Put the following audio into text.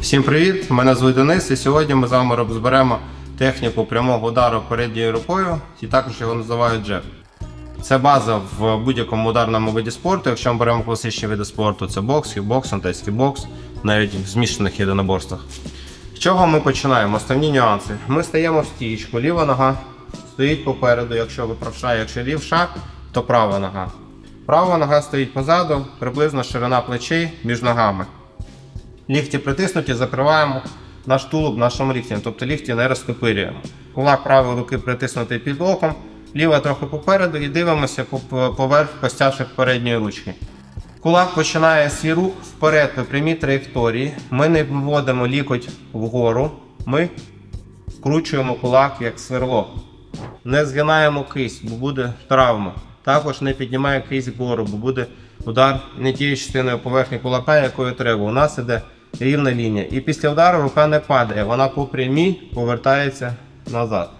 Всім привіт! Мене звуть Денис, і сьогодні ми з вами розберемо техніку прямого удару передньою рукою, і також його називають джеб. Це база в будь-якому ударному виді спорту. Якщо ми беремо класичні види спорту, це бокс, кікбокс, антайський бокс, навіть в змішаних єдиноборствах. З чого ми починаємо? Основні нюанси. Ми стаємо в стійку, ліва нога стоїть попереду, якщо ви правша, якщо лівша, то права нога. Права нога стоїть позаду, приблизно ширина плечей між ногами. Лікті притиснуті, закриваємо наш тулуб нашим ліктем, тобто лікті не розтопирюємо. Кулак правої руки притиснутий під оком, ліва трохи попереду і дивимося по- по- поверх костяшок передньої ручки. Кулак починає свій рух вперед по прямій траєкторії. Ми не вводимо лікоть вгору, ми вкручуємо кулак як сверло. Не згинаємо кисть, бо буде травма. Також не піднімає кисть вгору, бо буде удар не тією частиною поверхні кулака, якою треба. У нас іде рівна лінія. І після удару рука не падає, вона по прямій повертається назад.